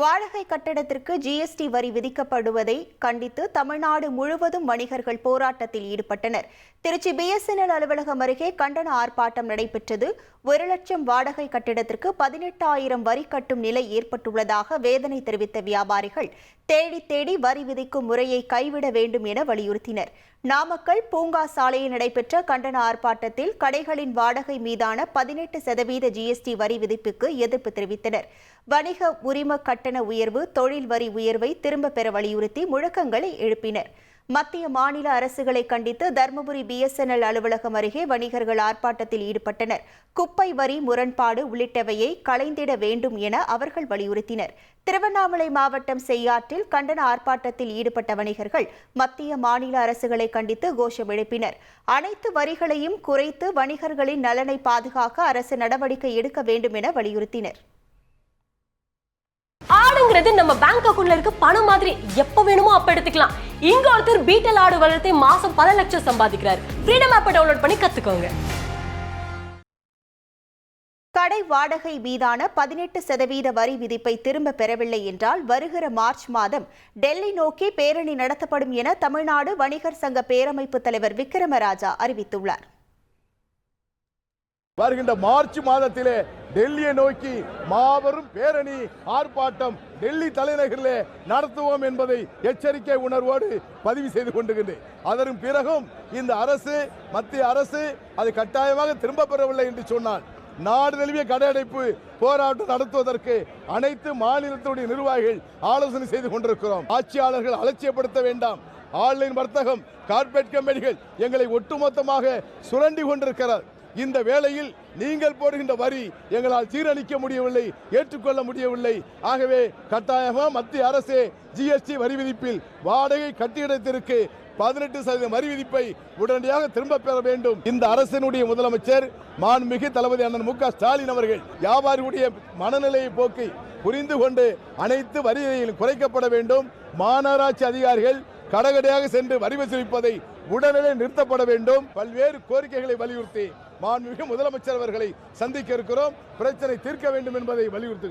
வாடகை கட்டடத்திற்கு ஜிஎஸ்டி வரி விதிக்கப்படுவதை கண்டித்து தமிழ்நாடு முழுவதும் வணிகர்கள் போராட்டத்தில் ஈடுபட்டனர். திருச்சி பிஎஸ்என்எல் அலுவலகம் அருகே கண்டன ஆர்ப்பாட்டம் நடைபெற்றது. ஒரு லட்சம் வாடகை கட்டிடத்திற்கு பதினெட்டாயிரம் வரி கட்டும் நிலை ஏற்பட்டுள்ளதாக வேதனை தெரிவித்த வியாபாரிகள் தேடி தேடி வரி விதிக்கும் முறையை கைவிட வேண்டும் என வலியுறுத்தினர். நாமக்கல் பூங்கா சாலையில் நடைபெற்ற கண்டன ஆர்ப்பாட்டத்தில் கடைகளின் வாடகை மீதான பதினெட்டு சதவீத ஜிஎஸ்டி வரி விதிப்புக்கு எதிர்ப்பு தெரிவித்தனர். வணிக உரிம கட்டண உயர்வு தொழில் வரி உயர்வை திரும்ப பெற வலியுறுத்தி முழக்கங்களை எழுப்பினர். மத்திய மாநில அரசுகளை கண்டித்து தருமபுரி பிஎஸ்என்எல் அலுவலகம் அருகே வணிகர்கள் ஆர்ப்பாட்டத்தில் ஈடுபட்டனர். குப்பை வரி முரண்பாடு உள்ளிட்டவையை களைந்திட வேண்டும் என அவர்கள் வலியுறுத்தினர். திருவண்ணாமலை மாவட்டம் செய்யாற்றில் கண்டன ஆர்ப்பாட்டத்தில் ஈடுபட்ட வணிகர்கள் மத்திய மாநில அரசுகளை கண்டித்து கோஷம் எழுப்பினர். அனைத்து வரிகளையும் குறைத்து வணிகர்களின் நலனை பாதுகாக்க அரசு நடவடிக்கை எடுக்க வேண்டும் என வலியுறுத்தினர். ஆடுங்கிறது நம்ம பேங்க் அக்கவுண்ட்ல இருக்க பணம் மாதிரி. எப்ப வேணுமோ அப்ப எடுத்துக்கலாம். இங்க ஒருத்தர் பீட்டல் ஆடு வளர்த்து மாசம் பல லட்சம் சம்பாதிக்கிறார். ஃப்ரீடம் ஆப்பை டவுன்லோட் பண்ணி கத்துக்கோங்க. கடை வாடகை மீதான பதினெட்டு சதவீத வரி விதிப்பை திரும்ப பெறவில்லை என்றால் வருகிற மார்ச் மாதம் டெல்லி நோக்கி பேரணி நடத்தப்படும் என தமிழ்நாடு வணிகர் சங்க பேரமைப்பு தலைவர் விக்ரமராஜா அறிவித்துள்ளார். வருகின்ற மார்ச் மாதத்திலே டெல்லியை நோக்கி மாபெரும் பேரணி ஆர்ப்பாட்டம் டெல்லி தலைநகரிலே நடத்துவோம் என்பதை எச்சரிக்கை உணர்வோடு பதிவு செய்து கொண்டுகின்றேன் அதன் பிறகும் இந்த அரசு மத்திய அரசு அது கட்டாயமாக திரும்ப பெறவில்லை என்று சொன்னால் நாடு தழுவிய கடையடைப்பு போராட்டம் நடத்துவதற்கு அனைத்து மாநிலத்தினுடைய நிர்வாகிகள் ஆலோசனை செய்து கொண்டிருக்கிறோம். ஆட்சியாளர்கள் அலட்சியப்படுத்த வேண்டாம். ஆன்லைன் வர்த்தகம் கார்பரேட் கம்பெனிகள் எங்களை ஒட்டுமொத்தமாக சுரண்டி கொண்டிருக்கிறார். இந்த வேளையில் நீங்கள் போடுகின்ற வரி எங்களால் சீரழிக்க முடியவில்லை ஏற்றுக்கொள்ள முடியவில்லை. ஆகவே கட்டாயமாக மத்திய அரசே ஜிஎஸ்டி வரி விதிப்பில் வாடகை கட்டிடத்திற்கு பதினெட்டு சதவீத வரி விதிப்பை உடனடியாக திரும்ப பெற வேண்டும். இந்த அரசினுடைய முதலமைச்சர் மாண்புமிகு தளபதி அண்ணன் மு க ஸ்டாலின் அவர்கள் வியாபாரிகளுடைய மனநிலையை போக்கை புரிந்து கொண்டு அனைத்து வரிகளையும் குறைக்கப்பட வேண்டும். மாநகராட்சி அதிகாரிகள் கடகடையாக சென்று வரி வசூலிப்பதை உடனடியாக நிறுத்தப்பட வேண்டும். பல்வேறு கோரிக்கைகளை வலியுறுத்தி மாண்புமிகு முதலமைச்சர் அவர்களை சந்திக்க இருக்கிறோம். பிரச்சனை தீர்க்க வேண்டும் என்பதை வலியுறுத்துகிறோம்.